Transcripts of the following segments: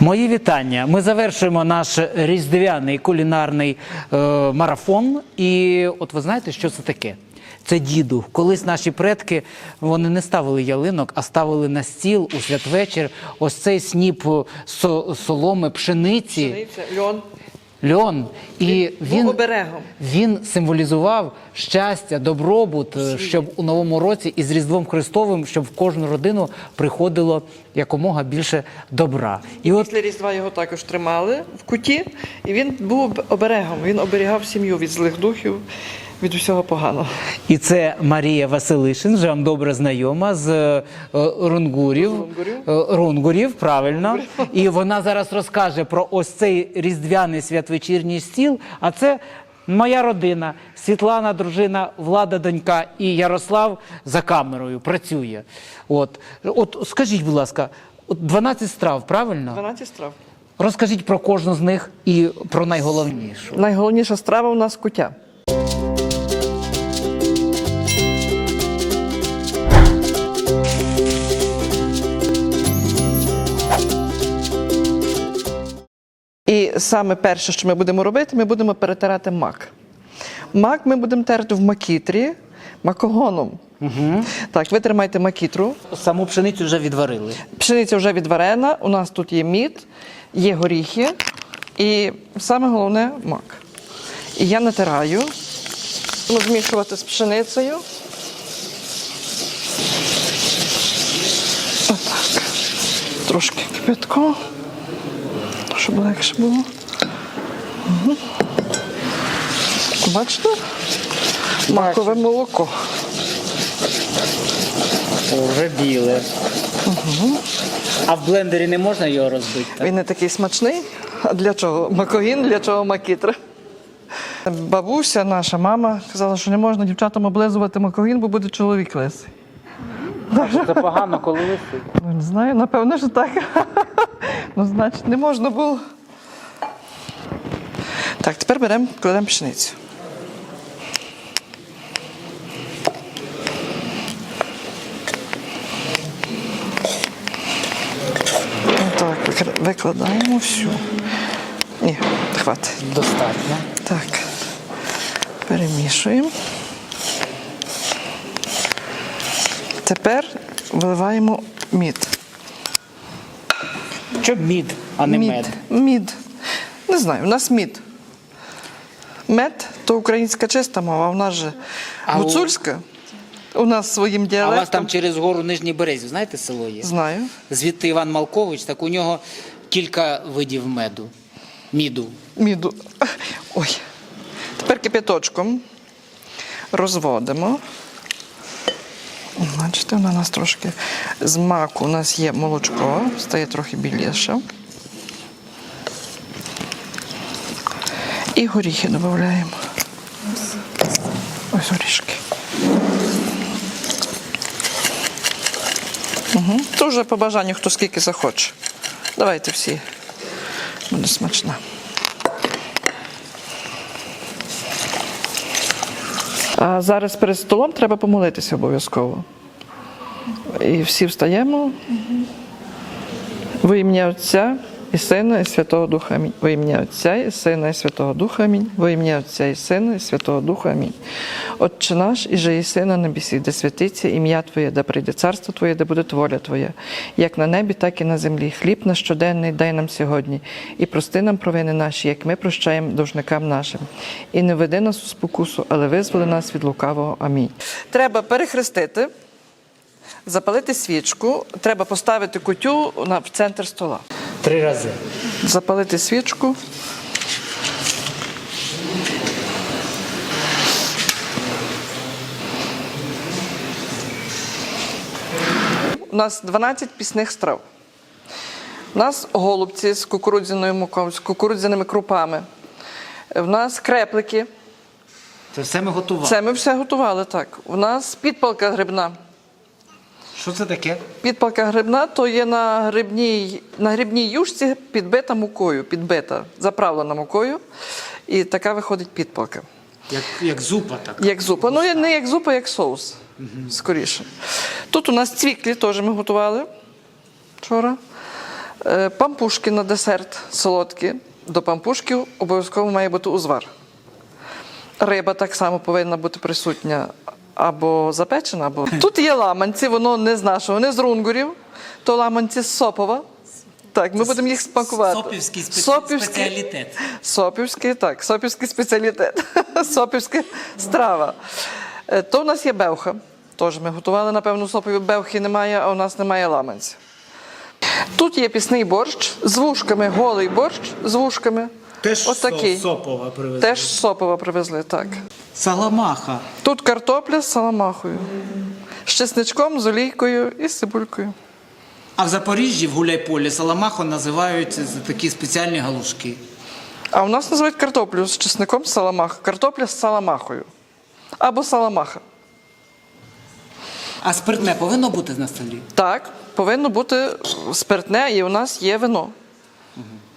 Мої вітання. Ми завершуємо наш різдвяний кулінарний е, марафон. І от ви знаєте, що це таке? Це діду. Колись наші предки вони не ставили ялинок, а ставили на стіл у святвечір ось цей сніп со- соломи, пшениці, Пшениця, льон. Льон. І Він оберегом. він символізував щастя, добробут, е, щоб у новому році із Різдвом Христовим, щоб в кожну родину приходило якомога більше добра. І от Після Різдва його також тримали в куті, і він був оберегом. Він оберігав сім'ю від злих духів, від усього поганого. І це Марія Василишин, вже вам добре знайома з е, Рунгурів. Рунгурів. Е, Рунгурів, правильно. І вона зараз розкаже про ось цей різдвяний святвечірній стіл. А це моя родина, Світлана, дружина, Влада, донька і Ярослав за камерою працює. От, от скажіть, будь ласка, от 12 страв, правильно? 12 страв. Розкажіть про кожну з них і про найголовнішу. Найголовніша страва у нас куття. Саме перше, що ми будемо робити, ми будемо перетирати мак. Мак ми будемо терти в макітрі макогоном. Угу. Так, ви тримайте макітру. Саму пшеницю вже відварили. Пшениця вже відварена, у нас тут є мід, є горіхи і саме головне мак. І я натираю, буду змішувати з пшеницею. Отак. Трошки кипятку, щоб легше було. Мгм. Бачите? Макове молоко. О, вже біле. А в блендері не можна його розбити? так? Він не такий смачний. А для чого? Макогін, для чого макітра? Бабуся, наша мама, казала, що не можна дівчатам облизувати макогін, бо буде чоловік лисий. Це погано, коли висить. Ну, не знаю, напевно, що так. Ну, значить, не можна було. Так, тепер беремо, кладемо пшеницю. Так, викладаємо всю. Ні, хватить. Достатньо. Так, перемішуємо. Тепер виливаємо мід. Щоб мід, а не мед. Мід. Не знаю, у нас мід. Мед то українська чиста мова, а в нас же А у- гуцульська. У нас своїм А у діалектом. вас там через гору Нижній Березів, знаєте, село є? Знаю. Звідти Іван Малкович, так у нього кілька видів меду. Міду. Міду. Ой. Тепер кипяточком розводимо. Бачите, вона у нас трошки з маку у нас є молочко, стає трохи біліше. І горіхи додаємо. Ось горішки. Угу. Це вже по бажанню, хто скільки захоче. Давайте всі. Буде смачно. А зараз перед столом треба помолитися обов'язково. І всі встаємо. Во ім'я Отця і Сина, і Святого Духа Амінь. Во ім'я Отця і Сина, і Святого Духа Амінь. Во ім'я Отця і Сина, і Святого Духа Амінь. Отче наш, і же і сина на небесі, де святиться ім'я Твоє, де прийде царство Твоє, де буде воля Твоя, як на небі, так і на землі. Хліб наш щоденний дай нам сьогодні, і прости нам провини наші, як ми прощаємо должникам нашим. І не веди нас у спокусу, але визволи нас від лукавого. Амінь. Треба перехрестити, запалити свічку, треба поставити кутю на в центр стола. Три рази. Запалити свічку. У нас 12 пісних страв. У нас голубці з кукурудзяною мукою, з кукурудзяними крупами. У нас креплики. Це все ми готували. Це ми все готували так. У нас підпалка грибна. Що це таке? Підпалка грибна то є на грибній, на грибній юшці підбита мукою, підбита, заправлена мукою. І така виходить підпалка. Як, як зупа так. Як зупа. Ну, не як зупа, як соус. Скоріше. Тут у нас цвіклі теж ми готували вчора. Е, Пампушки на десерт солодкі. До пампушків обов'язково має бути узвар. Риба так само повинна бути присутня або запечена, або. Тут є ламанці, воно не з нашого, не з рунгурів, то ламанці з сопова. Так, ми будемо їх смакувати. Сопівський спеці- Сопівський- спеціалітет. Сопівський, так, сопівський спеціалітет. Сопівська страва. Е, То в нас є бевха. Теж ми готували, напевно, сопові бевхи немає, а у нас немає ламанців. Тут є пісний борщ з вушками, голий борщ з вушками. Теж Отакий. сопова привезли. Теж з сопова привезли, так. Саламаха. Тут картопля з саламахою, з чесничком, з олійкою і з цибулькою. А в Запоріжжі в Гуляйполі саламаху називають за такі спеціальні галушки. А у нас називають картоплю з чесником з саламах. Картопля з саламахою. Або саламаха. А спиртне повинно бути на столі? Так, повинно бути спиртне, і у нас є вино.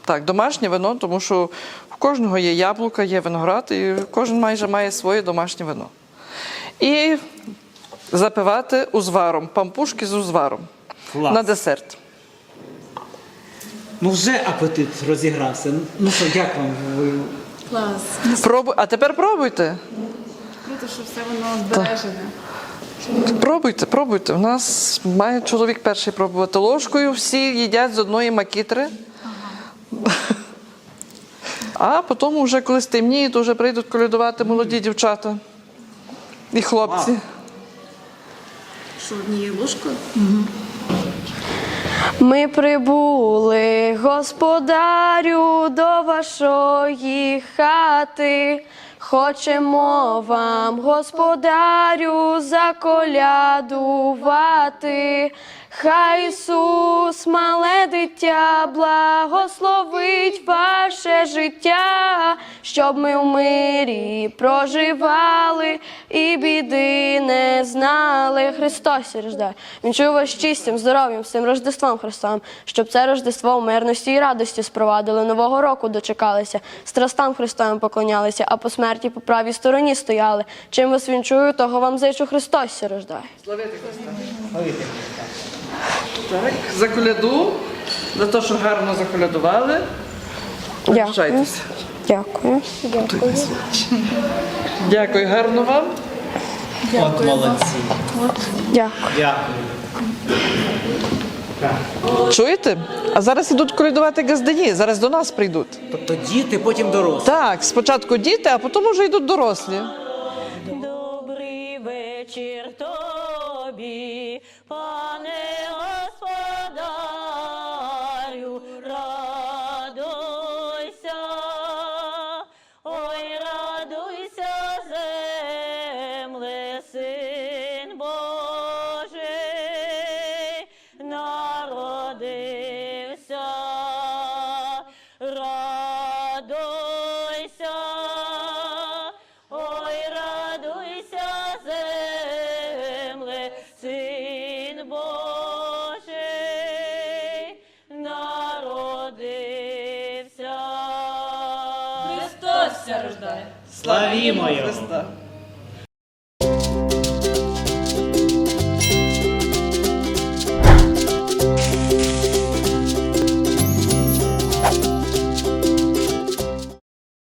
Так, домашнє вино, тому що в кожного є яблука, є виноград, і кожен майже має своє домашнє вино. І запивати узваром, пампушки з узваром Клас. на десерт. Ну вже апетит розігрався. Ну що, як вам? Клас. Пробуй... А тепер пробуйте. Круто, що все воно збережене. Пробуйте, пробуйте. У нас має чоловік перший пробувати ложкою, всі їдять з одної макітри. А потім, вже коли стемніє, то вже прийдуть колядувати молоді дівчата і хлопці. Що однією ложкою? Ми прибули, господарю, до вашої хати. Хочемо вам, господарю, заколядувати. Хай Ісус, мале дитя, благословить ваше життя, щоб ми в мирі проживали і біди не знали. Христос рождає. Він чує вас чистим, здоров'ям, всім Рождеством Христом, щоб це Рождество в мирності і радості спровадили. Нового року дочекалися, страстам Христовим поклонялися, а по смерті по правій стороні стояли. Чим вас він чую, того вам зичу Христос рождає. Так, за коляду, за те, що гарно заколядували. Дякую. Навчайтеся. Дякую. Дякую. Дякую, гарно вам. От молодці. Дякую. Дякую. Чуєте? А зараз ідуть колядувати газдані, зараз до нас прийдуть. Тобто діти, потім дорослі. Так, спочатку діти, а потім вже йдуть дорослі. Добрий вечір тобі, пане народився. Христос ся рождає. Славімо його. Христа.